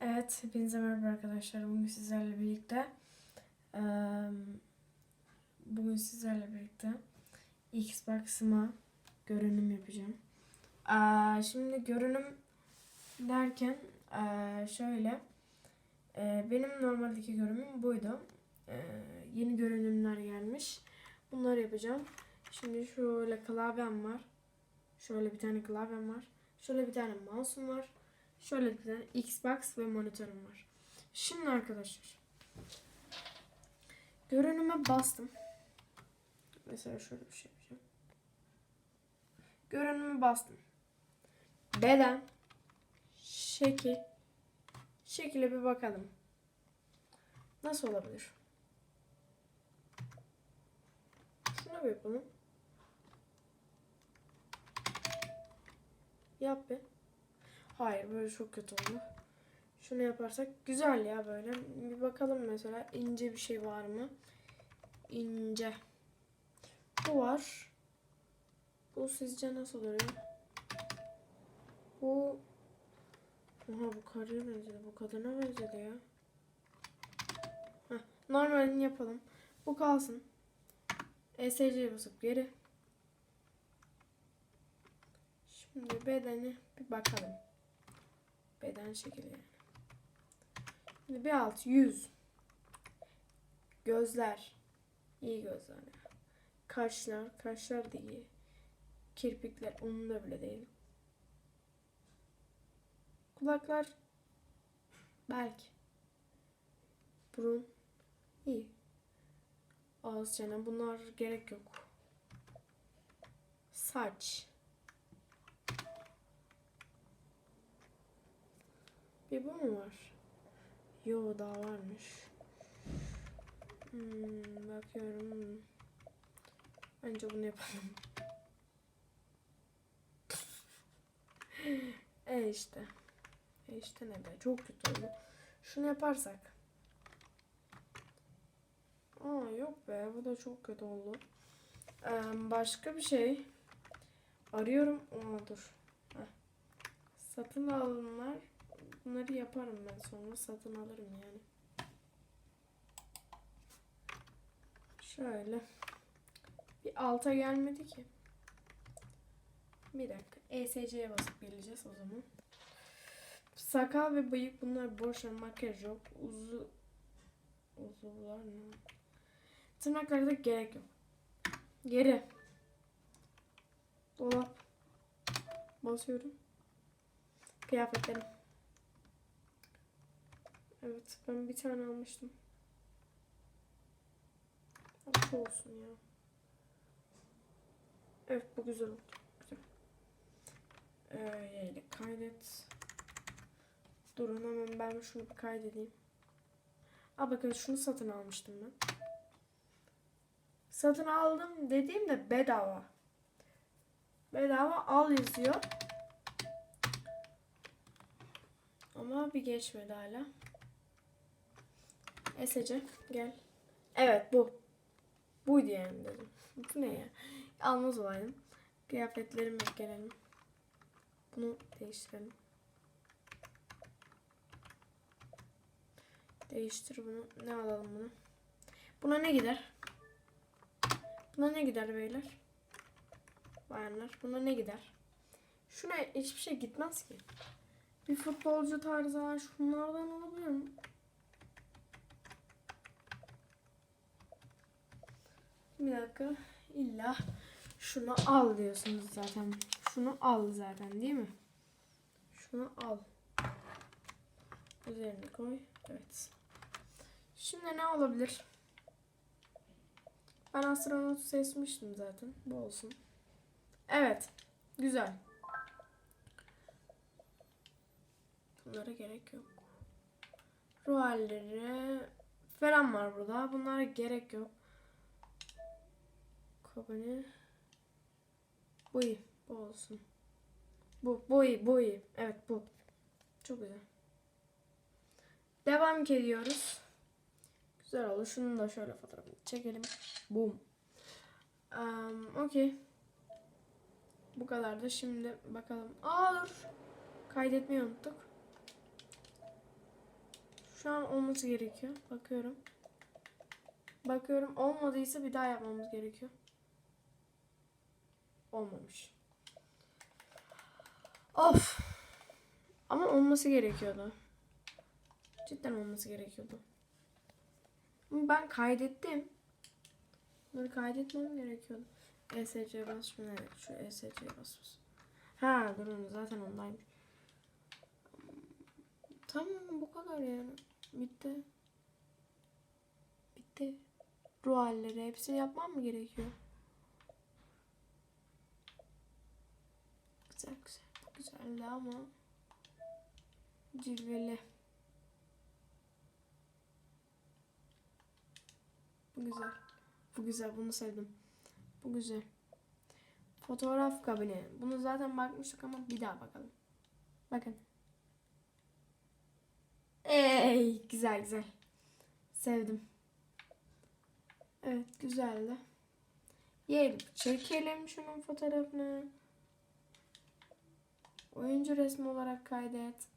Evet, hepinize merhaba arkadaşlar. Bugün sizlerle birlikte bugün sizlerle birlikte Xbox'ıma görünüm yapacağım. Şimdi görünüm derken şöyle benim normaldeki görünümüm buydu. Yeni görünümler gelmiş. Bunları yapacağım. Şimdi şöyle klavyem var. Şöyle bir tane klavyem var. Şöyle bir tane mouse'um var. Şöyle bir tane Xbox ve monitörüm var. Şimdi arkadaşlar. Görünüme bastım. Mesela şöyle bir şey yapacağım. Görünüme bastım. Beden. Şekil. Şekile bir bakalım. Nasıl olabilir? Şunu bir yapalım. Yap bir. Hayır böyle çok kötü oldu. Şunu yaparsak güzel ya böyle. Bir bakalım mesela ince bir şey var mı? İnce. Bu var. Bu sizce nasıl duruyor? Bu Oha bu karıya benzedi. Bu kadına benzedi ya. Heh, normalini yapalım. Bu kalsın. ESC'ye basıp geri. Şimdi bedeni bir bakalım. Beden şekli yani. Şimdi bir alt yüz. Gözler. İyi gözler. yani. Kaşlar. Kaşlar da iyi. Kirpikler onun bile değil. Kulaklar belki. Burun iyi. Ağız çene bunlar gerek yok. Saç. Bir bu mu var? Yo daha varmış. Hmm, bakıyorum. Bence bunu yapalım. e işte. E işte ne be çok kötü oldu. Şunu yaparsak. Aa yok be bu da çok kötü oldu. Ee, başka bir şey. Arıyorum. Aa dur. Heh. Satın alımlar Bunları yaparım ben sonra satın alırım yani. Şöyle. Bir alta gelmedi ki. Bir dakika. ESC'ye basıp geleceğiz o zaman. Sakal ve bıyık bunlar boş ver makyaj yok. Uzu uzuvlar ne? Tırnaklarda gerek yok. Geri. Dolap. Basıyorum. Kıyafetlerim. Evet ben bir tane almıştım. Şu olsun ya. Evet bu güzel oldu. Güzel. Öyle kaydet. Durun hemen ben şunu bir kaydedeyim. Aa bakın şunu satın almıştım ben. Satın aldım dediğimde bedava. Bedava al yazıyor. Ama bir geçmedi hala. Esece gel. Evet bu. Buydu yani dedim. Bu ne ya? Almaz olaydım. Kıyafetlerime gelelim. Bunu değiştirelim. Değiştir bunu. Ne alalım bunu? Buna ne gider? Buna ne gider beyler? Bayanlar. Buna ne gider? Şuna hiçbir şey gitmez ki. Bir futbolcu tarzı var. Şunlardan olabilir mi? Bir dakika. İlla şunu al diyorsunuz zaten. Şunu al zaten değil mi? Şunu al. Üzerine koy. Evet. Şimdi ne olabilir? Ben astronot seçmiştim zaten. Bu olsun. Evet. Güzel. Bunlara gerek yok. Ruh halleri falan var burada. Bunlara gerek yok. Kabone. Bu iyi. Bu olsun. Bu, bu iyi, bu iyi. Evet bu. Çok güzel. Devam ediyoruz. Güzel oldu. Şunun da şöyle fotoğrafını çekelim. Boom. Um, Okey. Bu kadar da şimdi bakalım. Aa dur. Kaydetmeyi unuttuk. Şu an olması gerekiyor. Bakıyorum. Bakıyorum olmadıysa bir daha yapmamız gerekiyor. Olmamış. Of. Ama olması gerekiyordu. Cidden olması gerekiyordu. Ben kaydettim. Bunları kaydetmem gerekiyordu. ESC bas evet şu ESC bas. Ha durun zaten ondaymış. Tamam bu kadar yani. Bitti. Bitti. Ruh halleri hepsini yapmam mı gerekiyor? Güzel güzel. Güzeldi ama cilveli. Bu güzel. Bu güzel. Bunu sevdim. Bu güzel. Fotoğraf kabini. Bunu zaten bakmıştık ama bir daha bakalım. Bakın. Ey güzel güzel. Sevdim. Evet güzeldi. Yerim. Çekelim şunun fotoğrafını. Oyuncu resmi olarak kaydet.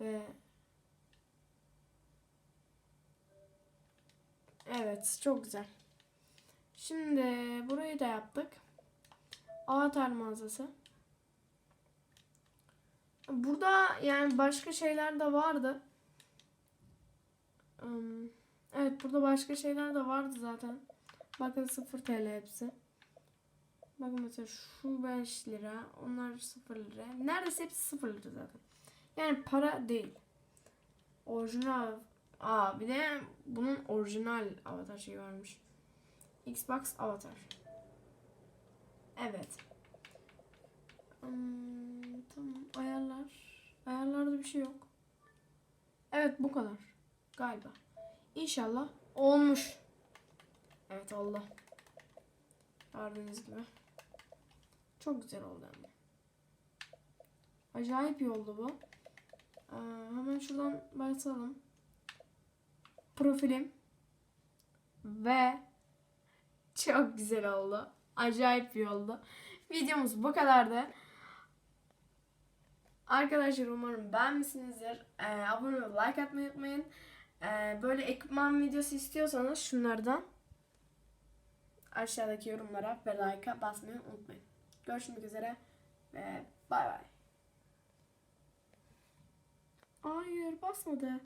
Ve Evet çok güzel. Şimdi burayı da yaptık. Avatar mağazası. Burada yani başka şeyler de vardı. Evet burada başka şeyler de vardı zaten. Bakın 0 TL hepsi. Bakın mesela şu 5 lira. Onlar 0 lira. Neredeyse hepsi 0 lira zaten. Yani para değil. Orijinal. Aa bir de bunun orijinal avatar şeyi varmış. Xbox avatar. Evet. Hmm, tamam ayarlar. Ayarlarda bir şey yok. Evet bu kadar. Galiba. İnşallah olmuş. Evet oldu. Gördüğünüz gibi. Çok güzel oldu ama. Acayip iyi oldu bu. Ee, hemen şuradan başlayalım. Profilim. Ve çok güzel oldu. Acayip iyi oldu. Videomuz bu kadardı. Arkadaşlar umarım beğenmişsinizdir. Ee, abone olup like atmayı unutmayın. Ee, böyle ekipman videosu istiyorsanız şunlardan aşağıdaki yorumlara ve like'a basmayı unutmayın. Görüşmek üzere ve bay bay. Hayır basmadı.